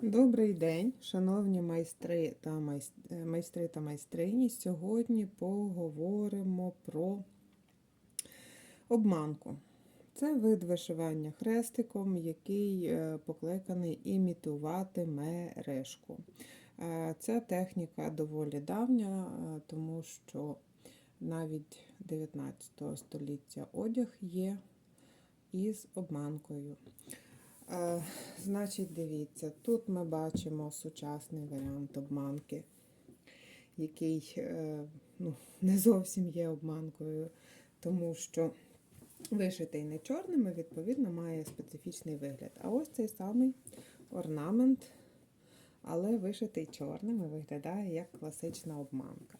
Добрий день, шановні майстри та е, майстри та майстрині. Сьогодні поговоримо про обманку. Це вид вишивання хрестиком, який е, покликаний імітувати мережку. Е, Ця техніка доволі давня, тому що навіть 19 століття одяг є із обманкою. Е, Значить, дивіться, тут ми бачимо сучасний варіант обманки, який е, ну, не зовсім є обманкою, тому що вишитий не чорним, і відповідно має специфічний вигляд. А ось цей самий орнамент, але вишитий чорним і виглядає як класична обманка.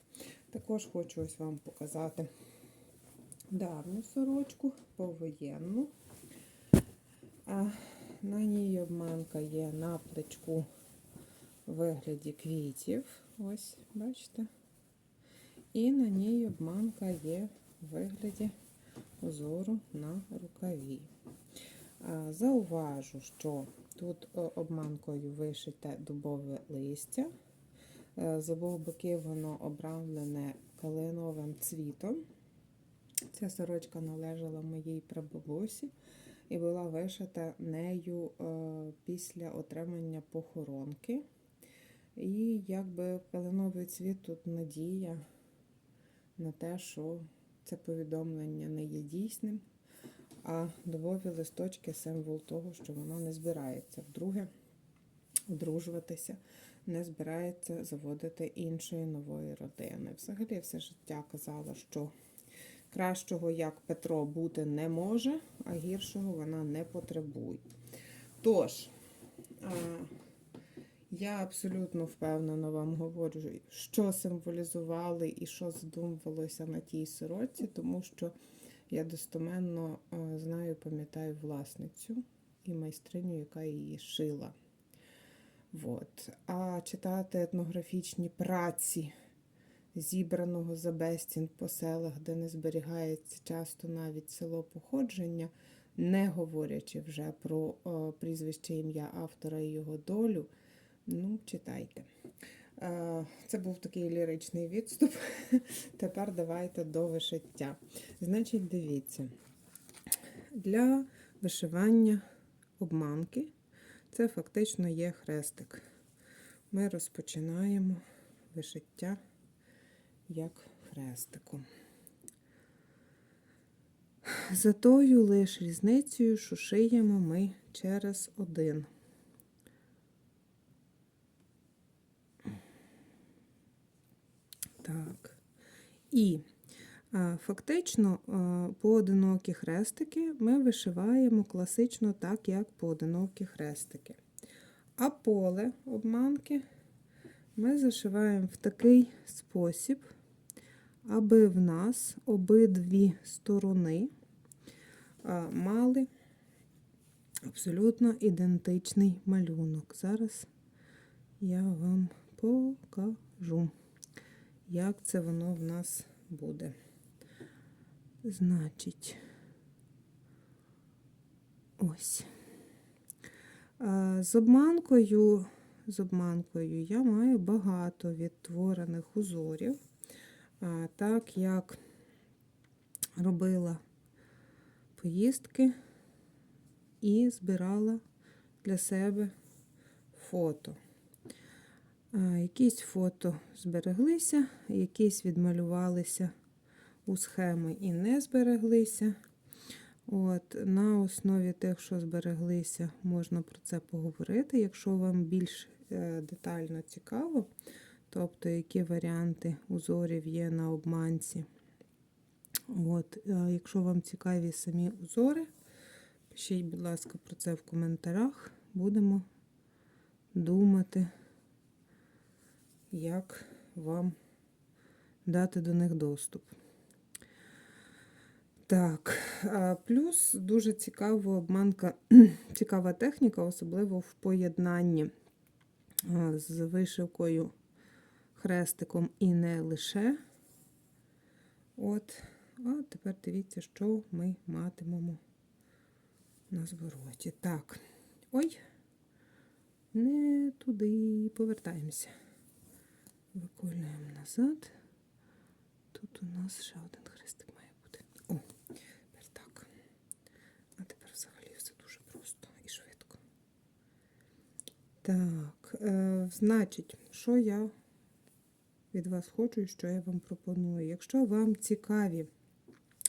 Також хочу ось вам показати давню сорочку, повоєнну. На ній обманка є на плечку в вигляді квітів. Ось, бачите? І на ній обманка є в вигляді узору на рукаві. Зауважу, що тут обманкою вишите дубове листя. Е, З обох боків воно обрамлене калиновим цвітом. Ця сорочка належала моїй прабабусі і була вишита нею е, після отримання похоронки. І якби калиновий цвіт тут надія на те, що це повідомлення не є дійсним, а дубові листочки символ того, що воно не збирається вдруге одружуватися, не збирається заводити іншої нової родини. Взагалі, все життя казала, що Кращого, як Петро, бути не може, а гіршого вона не потребує. Тож, я абсолютно впевнено вам говорю, що символізували і що задумувалося на тій сорочці, тому що я достоменно знаю, пам'ятаю власницю і майстриню, яка її шила. От. А читати етнографічні праці зібраного за безцін по селах, де не зберігається часто навіть село походження, не говорячи вже про о, прізвище ім'я автора і його долю. Ну, читайте. Е, Це був такий ліричний відступ. Тепер давайте до вишиття. Значить, дивіться, для вишивання обманки це фактично є хрестик. Ми розпочинаємо вишиття як хрестиком. За тою лиш різницею, що шиємо ми через один. Так. І фактично поодинокі хрестики ми вишиваємо класично так, як поодинокі хрестики. А поле обманки ми зашиваємо в такий спосіб, аби в нас обидві сторони мали абсолютно ідентичний малюнок. Зараз я вам покажу, як це воно в нас буде. Значить, ось. З обманкою з обманкою я маю багато відтворених узорів, так як робила поїздки і збирала для себе фото. Якісь фото збереглися, якісь відмалювалися у схеми і не збереглися. От, На основі тих, що збереглися, можна про це поговорити. Якщо вам більш е, детально цікаво, тобто які варіанти узорів є на обманці. От, е, Якщо вам цікаві самі узори, пишіть, будь ласка, про це в коментарях. Будемо думати, як вам дати до них доступ. Так, плюс дуже цікава обманка, цікава техніка, особливо в поєднанні з вишивкою хрестиком і не лише. От, а тепер дивіться, що ми матимемо на звороті. Так, ой, не туди. Повертаємося. Виконуємо назад. Тут у нас ще один хрестик має бути. О, тепер так. А тепер взагалі все дуже просто і швидко. Так, е, значить, що я від вас хочу і що я вам пропоную. Якщо вам цікаві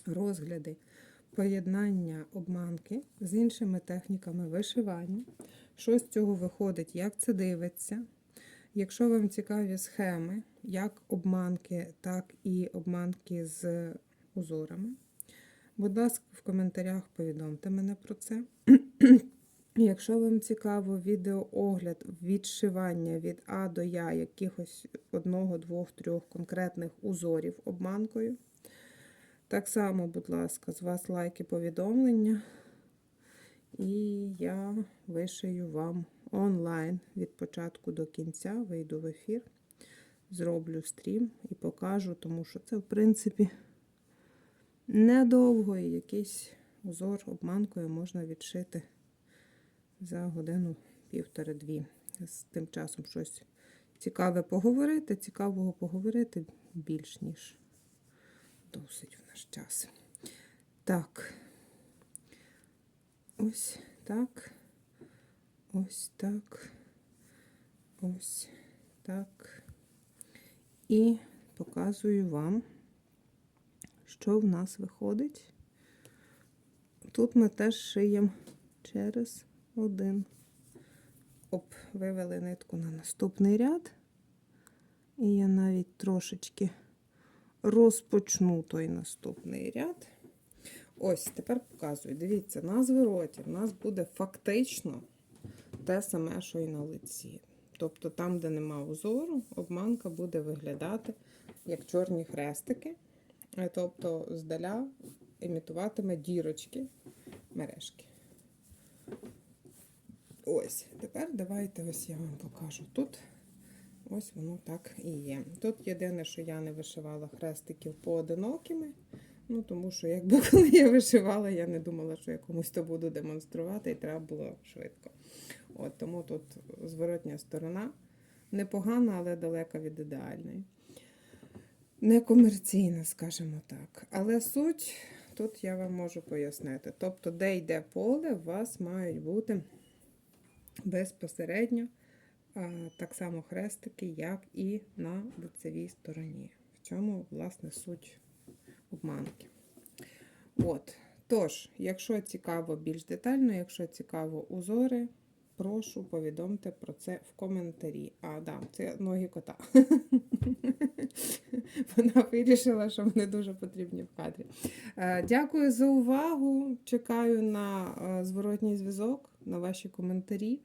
розгляди поєднання обманки з іншими техніками вишивання, що з цього виходить, як це дивиться. Якщо вам цікаві схеми, як обманки, так і обманки з узорами, будь ласка, в коментарях повідомте мене про це. Якщо вам цікаво відеоогляд відшивання від А до Я якихось одного, двох, трьох конкретних узорів обманкою, так само, будь ласка, з вас лайки повідомлення. І я вишию вам онлайн від початку до кінця, вийду в ефір, зроблю стрім і покажу, тому що це, в принципі, недовго і якийсь узор обманкою можна відшити за годину півтори-дві. З тим часом щось цікаве поговорити, цікавого поговорити більш ніж досить в наш час. Так. Ось так. Ось так. Ось так. І показую вам, що в нас виходить. Тут ми теж шиємо через один. Оп, вивели нитку на наступний ряд. І я навіть трошечки розпочну той наступний ряд. Ось, тепер показую. Дивіться, на звороті в нас буде фактично те саме, що і на лиці. Тобто, там, де нема узору, обманка буде виглядати як чорні хрестики. Е, Тобто, здаля імітуватиме дірочки мережки. Ось, тепер давайте ось я вам покажу. Тут ось воно так і є. Тут єдине, що я не вишивала хрестиків поодинокими. Ну, тому що, якби коли я вишивала, я не думала, що я комусь то буду демонструвати, і треба було швидко. От Тому тут зворотня сторона непогана, але далека від ідеальної. Некомерційна, скажімо так. Але суть тут я вам можу пояснити. Тобто, де йде поле, у вас мають бути безпосередньо так само хрестики, як і на лицевій стороні. В чому, власне, суть обманки. От. Тож, якщо цікаво більш детально, якщо цікаво узори, прошу повідомте про це в коментарі. А, да, це ноги кота. Вона вирішила, що вони дуже потрібні в кадрі. Е, Дякую за увагу. Чекаю на е, зворотній зв'язок, на ваші коментарі,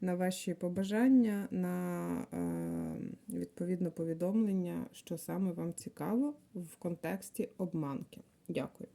на ваші побажання, на е, відповідно повідомлення, що саме вам цікаво в контексті обманки. Дякую.